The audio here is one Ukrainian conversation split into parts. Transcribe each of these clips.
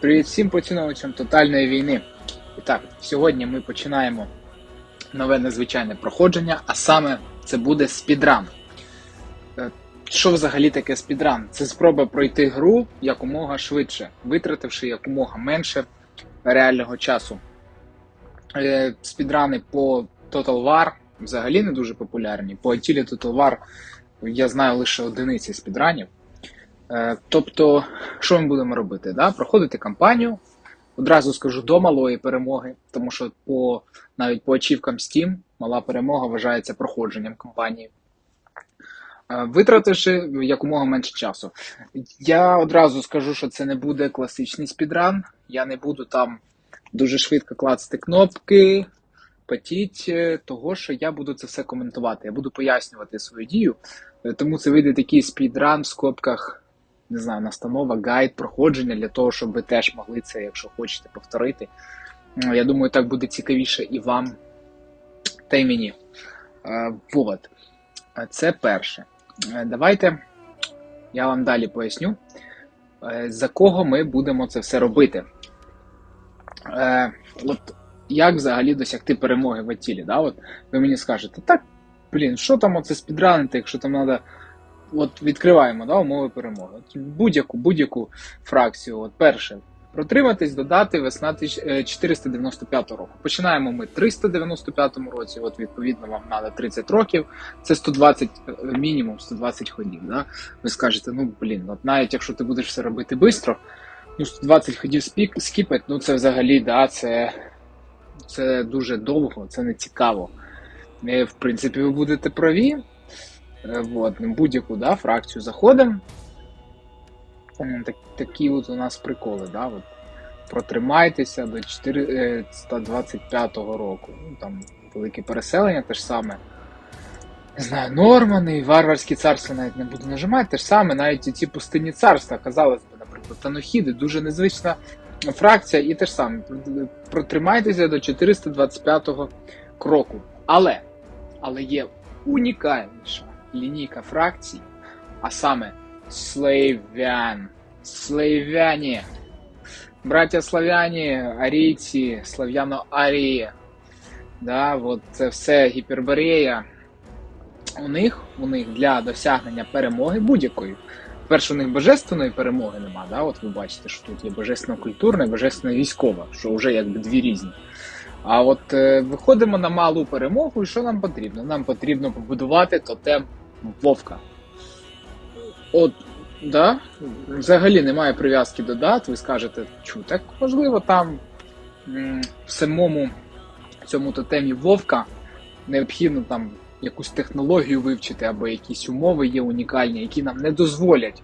Привіт всім поціновувачам тотальної війни. І так, сьогодні ми починаємо нове незвичайне проходження, а саме це буде спідран. Е, Що взагалі таке спідран? Це спроба пройти гру якомога швидше, витративши якомога менше реального часу. Е, Спідрани по Total War взагалі не дуже популярні. По Attila Total War я знаю лише одиниці спідранів. Е, Тобто, що ми будемо робити? Да? Проходити кампанію. Одразу скажу до малої перемоги, тому що по навіть по ачівкам Steam мала перемога вважається проходженням кампанії. Е, Витративши якомога менше часу. Я одразу скажу, що це не буде класичний спідран. Я не буду там дуже швидко клацати кнопки, потіть, е, того що я буду це все коментувати. Я буду пояснювати свою дію. Тому це вийде такий спідран в скобках, не знаю, настанова, гайд, проходження для того, щоб ви теж могли це, якщо хочете, повторити. Я думаю, так буде цікавіше і вам, та й мені. Е, Вот. Е, Це перше. Е, Давайте я вам далі поясню, за кого ми будемо це все робити. От як взагалі досягти перемоги в Атілі? Да? От ви мені скажете, так, блін, що там оце спідранити, якщо там треба. От відкриваємо да, умови перемоги. Будь-яку будь-яку фракцію. От перше, протриматись, додати весна тисяч- е, 495 року. Починаємо ми 395 році, от відповідно вам треба 30 років, це 120, е, мінімум 120 ходів. Да? Ви скажете, ну блін, от навіть якщо ти будеш все робити швидко, ну 120 ходів спік, скіпать, ну це взагалі, да, це, це дуже довго, це не цікаво. Е, В принципі, ви будете праві. Е, Вот, будь-яку да, фракцію заходимо. Так, такі от у нас приколи, да, от. Протримайтеся до 425 року. Ну, там велике переселення те ж саме. Не знаю, Нормани, варварські царства навіть не буду нажимати, те ж саме, навіть ці пустинні царства, казалось би, наприклад, Танохіди, дуже незвична фракція і те ж саме. Протримайтеся до 425 кроку. Але, але є унікальніша лінійка фракцій, а саме славян. Славяні. Браття славяні, арійці, слав'яно-арії. Да, от це все гіперборея. У них, у них для досягнення перемоги будь-якої. Перше, у них божественної перемоги нема, да? от ви бачите, що тут є божественно-культурна і божественно-військова, що вже якби дві різні. А от е, виходимо на малу перемогу, і що нам потрібно? Нам потрібно побудувати тотем Вовка. От, да, взагалі немає прив'язки до дат, ви скажете, чу, так можливо, там м, в самому цьому тотемі Вовка необхідно там якусь технологію вивчити, або якісь умови є унікальні, які нам не дозволять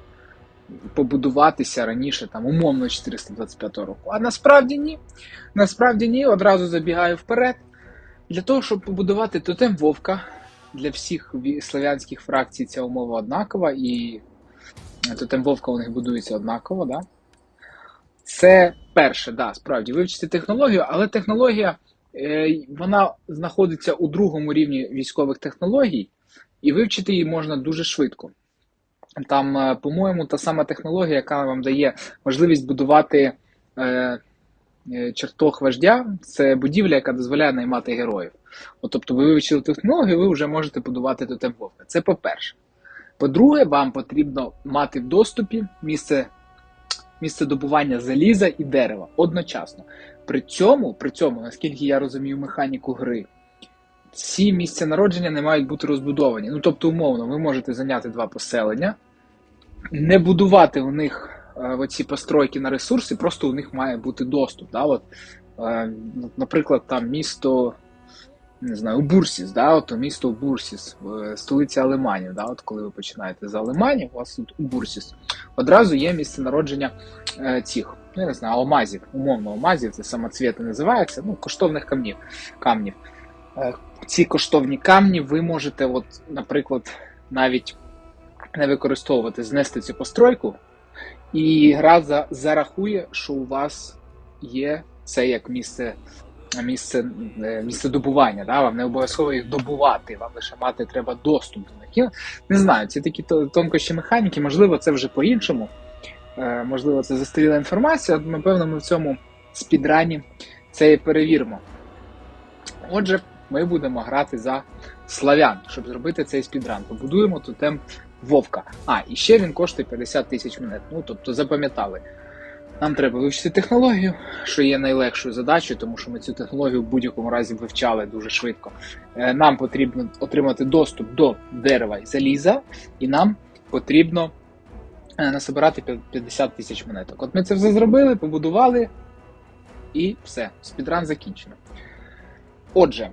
побудуватися раніше, там, умовно 425 року. А насправді ні. Насправді ні, одразу забігаю вперед. Для того, щоб побудувати тотем Вовка, для всіх славянських фракцій ця умова однакова, і тотем Вовка у них будується однаково, да? Це перше, да, справді, вивчити технологію, але технологія е, вона знаходиться у другому рівні військових технологій, і вивчити її можна дуже швидко. Там, е, по-моєму, та сама технологія, яка вам дає можливість будувати е, е, чертог вождя, це будівля, яка дозволяє наймати героїв. От, тобто ви вивчили технологію, ви вже можете будувати тотем вовка. Це по-перше. По-друге, вам потрібно мати в доступі місце, місце добування заліза і дерева одночасно. При цьому, при цьому, наскільки я розумію механіку гри, ці місця народження не мають бути розбудовані. Ну, тобто, умовно, ви можете зайняти два поселення, не будувати у них е, оці постройки на ресурси, просто у них має бути доступ. Да? От, е, наприклад, там місто, не знаю, Бурсіс, да? от, місто Бурсіс, е, столиця Алеманів. Да? От, коли ви починаєте з Алеманів, у вас тут Бурсіс. Одразу є місце народження е, цих, ну, я не знаю, алмазів, умовно алмазів, це самоцвіти називається, ну, коштовних камнів. камнів. Е, ці коштовні камні ви можете, от, наприклад, навіть не використовувати, знести цю постройку, і гра за, зарахує, що у вас є це як місце, місце, е, місце добування. Да? Вам не обов'язково їх добувати, вам лише мати треба доступ до них. Я не знаю, ці такі тонкощі механіки, можливо, це вже по-іншому. Е, можливо, це застаріла інформація, напевно, ми в цьому спідрані це і перевіримо. Отже, ми будемо грати за славян, щоб зробити цей спідран. Побудуємо тотем Вовка. А, і ще він коштує 50 тисяч монет. Ну, тобто запам'ятали. Нам треба вивчити технологію, що є найлегшою задачею, тому що ми цю технологію в будь-якому разі вивчали дуже швидко. Е, Нам потрібно отримати доступ до дерева і заліза, і нам потрібно е, насобирати 50 тисяч монеток. От ми це все зробили, побудували, і все, спідран закінчено. Отже,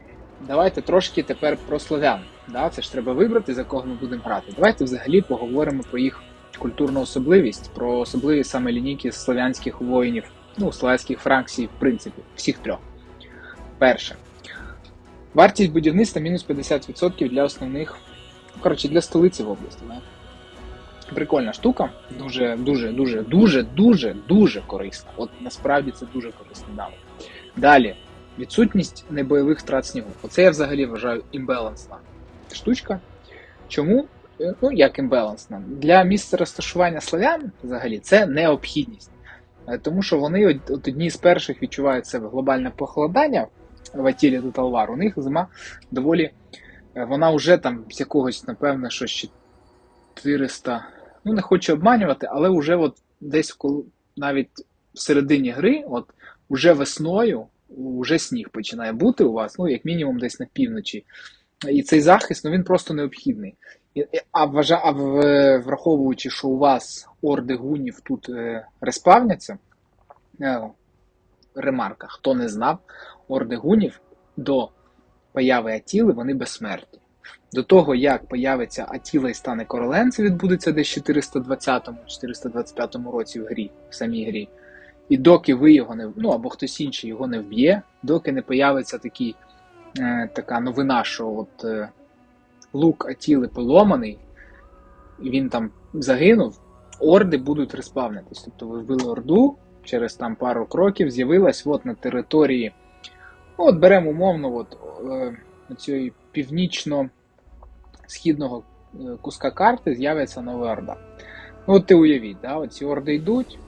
давайте трошки тепер про слов'ян. Да? Це ж треба вибрати, за кого ми будемо грати. Давайте взагалі поговоримо про їх культурну особливість, про особливість саме лінійки слов'янських воїнів, ну, слов'янських фракцій, в принципі, всіх трьох. Перше. Вартість будівництва мінус 50% для основних, коротше, для столиці в області. Да? Прикольна штука, дуже, дуже, дуже, дуже, дуже, дуже корисна. От насправді це дуже корисний навик. Далі, відсутність небойових втрат снігу. Оце я взагалі вважаю імбалансна штучка. Чому? Е, Ну, як імбалансна. Для місця розташування славян взагалі це необхідність. Е, Тому що вони от одні з перших відчувають себе глобальне похолодання в Атілі до Талвар. У них зима доволі. е, Вона вже там з якогось, напевно, що 400. Ну, не хочу обманювати, але вже от десь навіть в середині гри, от уже весною, вже сніг починає бути у вас, ну, як мінімум, десь на півночі. І цей захист ну, він просто необхідний. А, вважа, а враховуючи, що у вас орди гунів тут е, респавняться, е, ремарка, хто не знав, орди гунів до появи Атіли вони безсмертні. До того, як появиться Атіла і стане королем, це відбудеться десь в 420-425 році в грі, в самій грі. І доки ви його не ну або хтось інший його не вб'є, доки не появиться такий, е, така новина, що от е, лук Атіли поломаний, він там загинув, орди будуть респавнитись. Тобто ви вбили орду, через там пару кроків з'явилась от на території. Ну, от беремо умовно, от, е, цієї північно-східного е, куска карти з'явиться нова орда. Ну, от ти уявіть, да, от ці орди йдуть,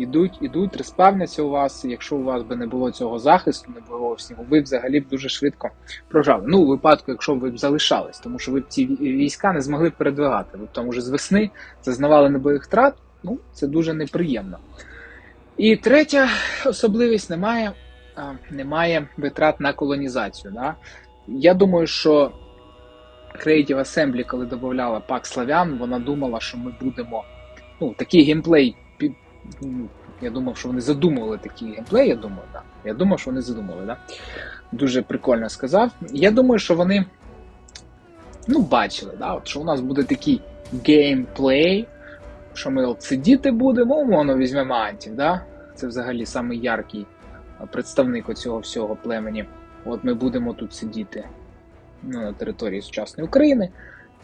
ідуть, ідуть, респавняться у вас. Якщо у вас би не було цього захисту, не було снігу, ви б взагалі б дуже швидко прожали. Ну, у випадку, якщо ви б залишались, тому що ви б ці війська не змогли б передвигати. Ви б там уже з весни зазнавали небойових втрат, ну, це дуже неприємно. І третя особливість немає, немає витрат на колонізацію. Да? Я думаю, що Creative Assembly, коли додавала пак славян, вона думала, що ми будемо. Ну, такий геймплей. Я думав, що вони задумували такий геймплей, я думаю, да. Я думав, що вони задумали, да. Дуже прикольно сказав. Я думаю, що вони ну, бачили, да, от, що у нас буде такий геймплей, що ми от сидіти будемо, умовно візьмемо антів, да? Це взагалі самий яркий представник цього всього племені. От ми будемо тут сидіти ну, на території сучасної України.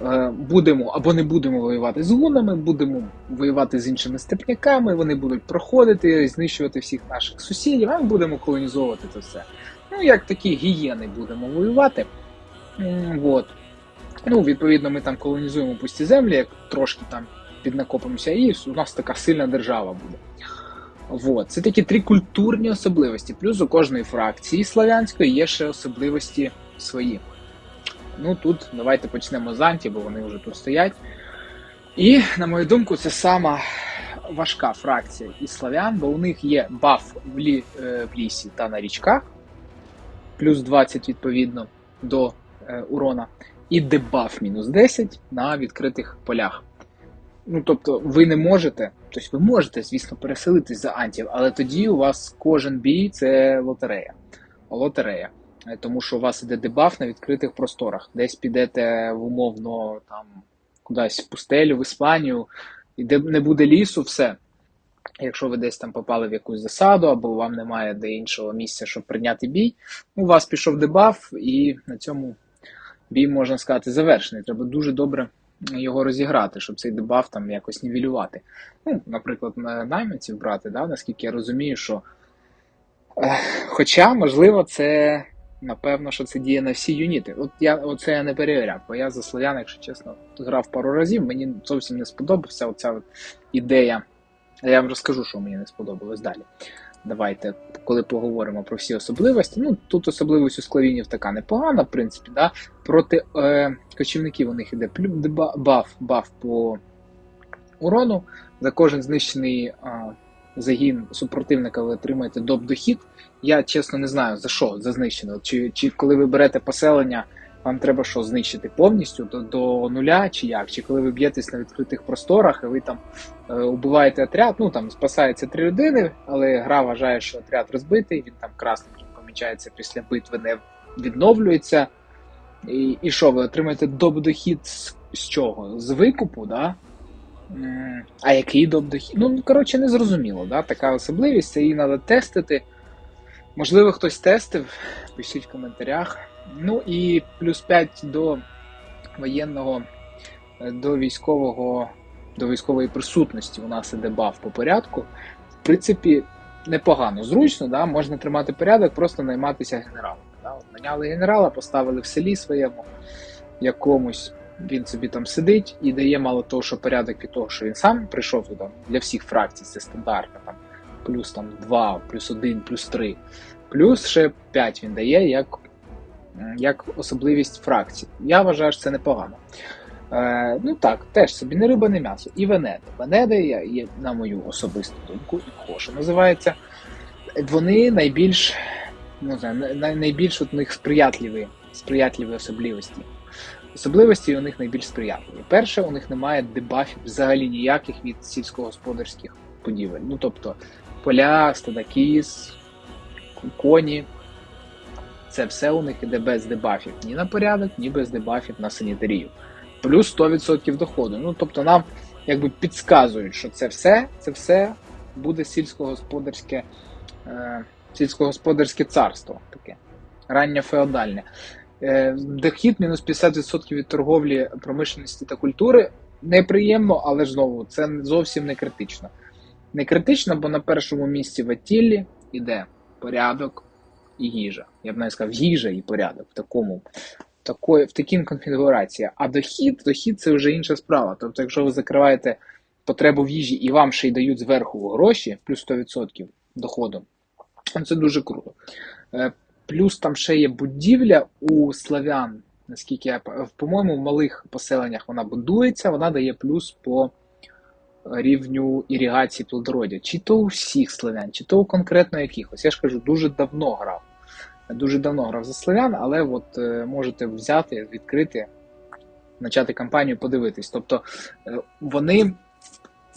Е, Будемо або не будемо воювати з гунами, будемо воювати з іншими степняками, вони будуть проходити, знищувати всіх наших сусідів, а ми будемо колонізовувати це все. Ну, як такі гієни будемо воювати. М, Вот. Ну, відповідно, ми там колонізуємо пусті землі, як трошки там піднакопимося, і у нас така сильна держава буде. Вот. Це такі три культурні особливості. Плюс у кожної фракції славянської є ще особливості свої. Ну тут давайте почнемо з Анті, бо вони вже тут стоять. І, на мою думку, це сама важка фракція із славян, бо у них є баф в, лі, е, в лісі та на річках, плюс 20 відповідно до е, урона, і дебаф мінус 10 на відкритих полях. Ну, тобто, ви не можете, тобто ви можете, звісно, переселитись за антів, але тоді у вас кожен бій це лотерея. Лотерея. Е, Тому що у вас іде дебаф на відкритих просторах. Десь підете в умовно там кудись в пустелю, в Іспанію, і де не буде лісу, все. Якщо ви десь там попали в якусь засаду, або вам немає де іншого місця, щоб прийняти бій, у вас пішов дебаф, і на цьому бій, можна сказати, завершений. Треба дуже добре його розіграти, щоб цей дебаф там якось нівелювати. Ну, наприклад, на найманців брати, да, наскільки я розумію, що. Е, Хоча, можливо, це напевно, що це діє на всі юніти. От я оце я не перевіряв, бо я за слов'ян, якщо чесно, грав пару разів, мені зовсім не сподобався оця от ідея. Я вам розкажу, що мені не сподобалось далі. Давайте, коли поговоримо про всі особливості. Ну, тут особливість у склавінів така непогана, в принципі, да? проти е, кочівників у них іде баф, баф по урону. За кожен знищений а, загін супротивника ви отримаєте доп дохід. Я чесно не знаю за що за знищено. Чи, чи коли ви берете поселення, вам треба що знищити повністю до, до нуля, чи як? Чи коли ви б'єтесь на відкритих просторах, і ви там е, убиваєте отряд, ну там спасається три людини, але гра вважає, що отряд розбитий, він там красненьким помічається після битви, не відновлюється. І, і що, ви отримаєте доп-дохід з, з чого? З викупу, да? А який доп-дохід? Ну, коротше, не зрозуміло, да? така особливість, це її треба тестити. Можливо, хтось тестив, пишіть в коментарях. Ну і плюс 5 до воєнного, е, до військового, до військової присутності у нас іде баф по порядку. В принципі, непогано, зручно, да? можна тримати порядок, просто найматися генералом. Да? Наняли генерала, поставили в селі своєму якомусь. Він собі там сидить і дає мало того, що порядок від того, що він сам прийшов туди для всіх фракцій, це стандартно, там плюс там 2, плюс 1, плюс 3, плюс ще 5 він дає як, як особливість фракцій. Я вважаю, що це непогано. Е, ну так, теж собі не риба, не м'ясо. І Венеди. Венеди, є, на мою особисту думку, і Коша називається. Вони найбільш, не знаю, найбільш от них сприятливі, сприятливі особливості. Особливості у них найбільш сприятливі. Перше, у них немає дебафів взагалі ніяких від сільськогосподарських будівель. Ну тобто поля, стада коні. Це все у них іде без дебафів ні на порядок, ні без дебафів на санітарію. Плюс 100% доходу. Ну тобто нам якби підказують, що це все, це все буде сільськогосподарське, е, сільськогосподарське царство таке. Раннє феодальне. Е, Дохід мінус 50% від торговлі, промишленості та культури неприємно, але знову це зовсім не критично. Не критично, бо на першому місці в Атіллі йде порядок і їжа. Я б навіть сказав, їжа і порядок в такому. Такої, в такій конфігурації. А дохід, дохід це вже інша справа. Тобто, якщо ви закриваєте потребу в їжі і вам ще й дають зверху гроші, плюс 100% доходу, це дуже круто. Плюс там ще є будівля у славян, наскільки я по-моєму, в малих поселеннях вона будується, вона дає плюс по рівню іригації плодородя. Чи то у всіх славян, чи то у конкретно якихось. Я ж кажу, дуже давно грав. Дуже давно грав за славян, але от е, можете взяти, відкрити, почати кампанію, подивитись. Тобто е, вони,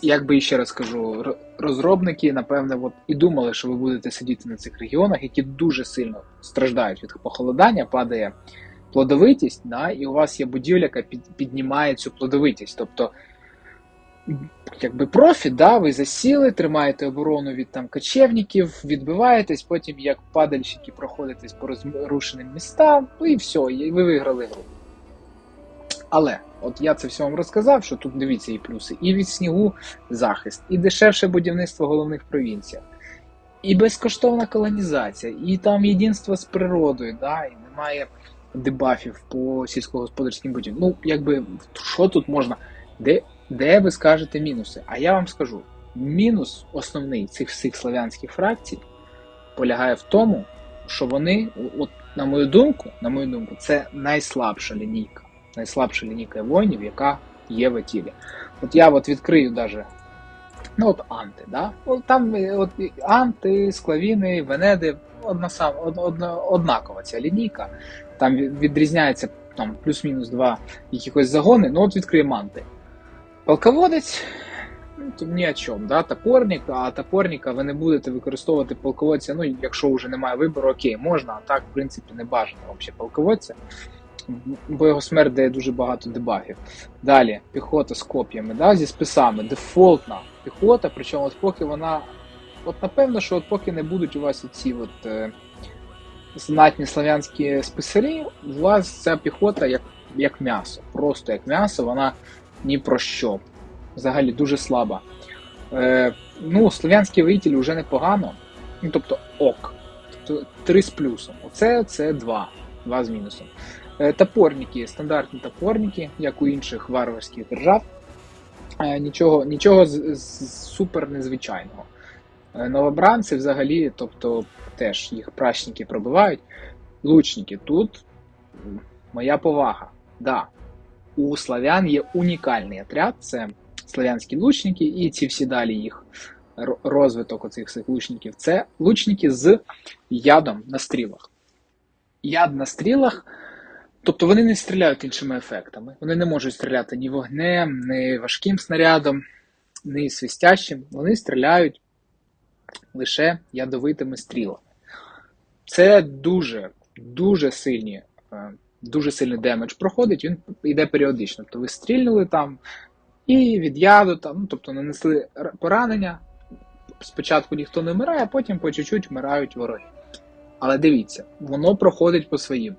як би ще раз кажу, розробники, напевне, от і думали, що ви будете сидіти на цих регіонах, які дуже сильно страждають від похолодання, падає плодовитість, да, і у вас є будівля, яка під, піднімає цю плодовитість. Тобто, якби профіт, да, ви засіли, тримаєте оборону від там кочевників, відбиваєтесь, потім як падальщики проходитесь по розрушеним містам, ну і все, і ви виграли гру. Але, от я це все вам розказав, що тут дивіться і плюси, і від снігу захист, і дешевше будівництво головних провінціях, і безкоштовна колонізація, і там єдинство з природою, да, і немає дебафів по сільськогосподарським будівлям. Ну, якби, що тут можна? Де, де ви скажете мінуси? А я вам скажу: мінус основний цих всіх славянських фракцій полягає в тому, що вони, от на мою думку, на мою думку, це найслабша лінійка. Найслабша лінійка воїнів, яка є в Атілі. От я от відкрию даже. Ну, от Анти, да? От там е, от, Анти, Склавіни, Венеди, одна сам, од, одна, однакова ця лінійка. Там відрізняється там, плюс-мінус два якихось загони, ну от відкриємо Анти. Полководець, ну, ні о чому, да? топорник, а топорника ви не будете використовувати полководця, ну, якщо вже немає вибору, окей, можна, а так, в принципі, не бажано взагалі полководця, бо його смерть дає дуже багато дебафів. Далі, піхота з коп'ями, да? зі списами, дефолтна піхота, причому от поки вона. От напевно, що от поки не будуть у вас оці от, е, знатні славянські списарі, у вас ця піхота як, як м'ясо. Просто як м'ясо, вона ні про що. Взагалі дуже слаба. Е, ну, слов'янський воїтель вже непогано. Ну, тобто ок. тобто 3 з плюсом. Оце це 2, 2 з мінусом. Е, Топорники, стандартні топорники, як у інших варварських держав. Е, Нічого, нічого з, з супер незвичайного. Е, Новобранці взагалі, тобто теж їх пращники пробивають. Лучники тут моя повага. Да, у славян є унікальний отряд, це славянські лучники, і ці всі далі їх розвиток оцих всіх лучників. Це лучники з ядом на стрілах. Яд на стрілах, тобто вони не стріляють іншими ефектами. Вони не можуть стріляти ні вогнем, ні важким снарядом, ні свистящим. Вони стріляють лише ядовитими стрілами. Це дуже, дуже сильні, е, дуже сильний демедж проходить, він йде періодично. Тобто ви стрільнули там і від яду, там, ну, тобто нанесли поранення. Спочатку ніхто не вмирає, а потім по чуть-чуть вмирають вороги. Але дивіться, воно проходить по своїм.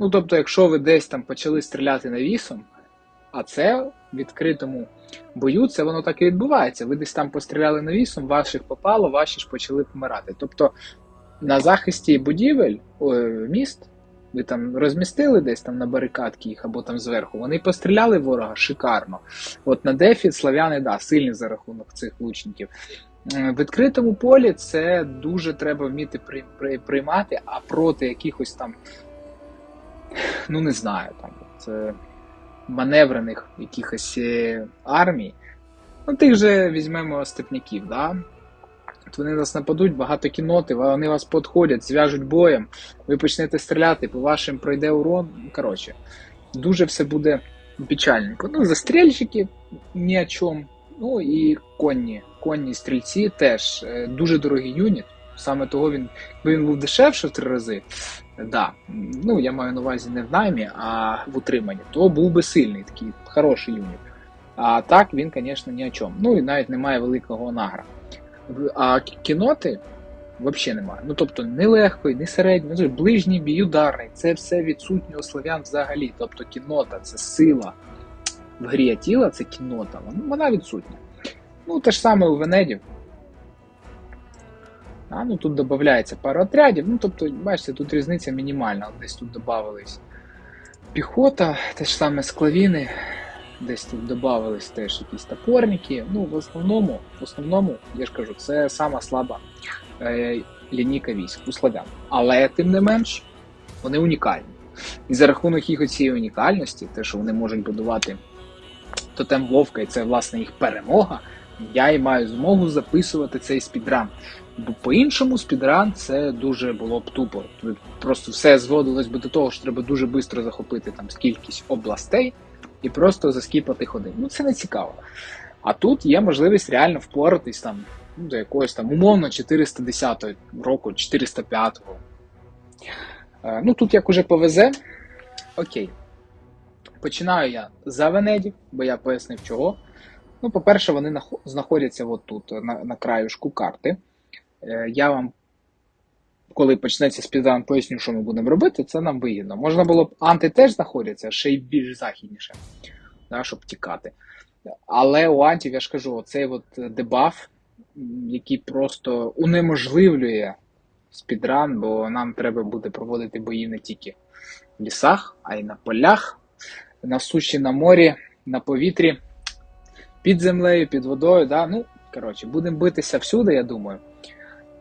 Ну, тобто, якщо ви десь там почали стріляти навісом, а це в відкритому бою, це воно так і відбувається. Ви десь там постріляли навісом, ваших попало, ваші ж почали помирати. Тобто на захисті будівель, міст, ви там розмістили десь там на барикадки їх або там зверху, вони постріляли ворога шикарно. От на дефі славяни, да, сильні за рахунок цих лучників. В відкритому полі це дуже треба вміти при, приймати, а проти якихось там, ну не знаю, там це маневрених якихось е, армій. Ну, тих же візьмемо степняків, да? От вони нас нападуть, багато кіноти, вони вас підходять, зв'яжуть боєм, ви почнете стріляти, по вашим пройде урон. Коротше, дуже все буде печальненько. Ну, застрільщики ні о чому. Ну і конні. Конні стрільці теж е, дуже дорогий юніт. Саме того він, він був дешевше в три рази, да, ну я маю на увазі не в наймі, а в утриманні, то був би сильний такий хороший юніт. А так він, звісно, ні о чому. Ну і навіть немає великого награ. А кіноти взагалі немає. Ну тобто не легкої, не середньої, ну, ближній бій, ударний. Це все відсутнє у славян взагалі. Тобто кінота це сила в грі тіла, це кінота, вона відсутня. Ну, те ж саме у Венедів. А, ну тут додається пара отрядів. Ну, тобто, бачите, тут різниця мінімальна. Десь тут додавались піхота, те ж саме склавіни, десь тут додавались теж якісь топорники. Ну, в основному, в основному, я ж кажу, це сама слаба е, лінійка військ у славян. Але тим не менш, вони унікальні. І за рахунок їх цієї унікальності, те, що вони можуть будувати тотем Вовка, і це власне їх перемога, я і маю змогу записувати цей спідран. Бо по-іншому спідран це дуже було б тупо. Просто все зводилось би до того, що треба дуже швидко захопити там кількість областей і просто заскіпати ходи. Ну це не цікаво. А тут є можливість реально впоратись там ну, до якогось там умовно 410 року, 405-го. Е, ну тут як уже повезе. Окей. Починаю я за Венедів, бо я пояснив чого. Ну, по-перше, вони знаходяться от тут, на, на краюшку карти. Е, я вам, коли почнеться спідран, поясню, що ми будемо робити, це нам вигідно. Можна було б анти теж знаходяться, ще й більш західніше, да, щоб тікати. Але у антів, я ж кажу, оцей от дебаф, який просто унеможливлює спідран, бо нам треба буде проводити бої не тільки в лісах, а й на полях, на суші, на морі, на повітрі, під землею, під водою. Да? Ну, коротше, будемо битися всюди, я думаю.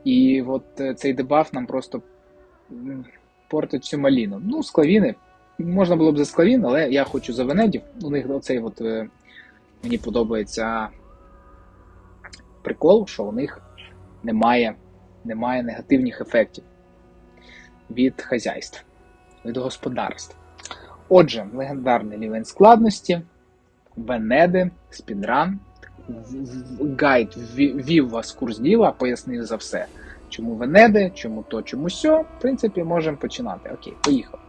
І от е, цей дебаф нам просто портить всю маліну. Ну, склавіни. Можна було б за склавін, але я хочу за венедів. У них оцей от, е, мені подобається прикол, що у них немає, немає негативних ефектів від хазяйств, від господарств. Отже, легендарний рівень складності, Венеди, спідран. Гайд Вів вас в курс діла, пояснив за все. Чому Венеди, чому то, чому сьо. В принципі, можемо починати. Окей, поїхав.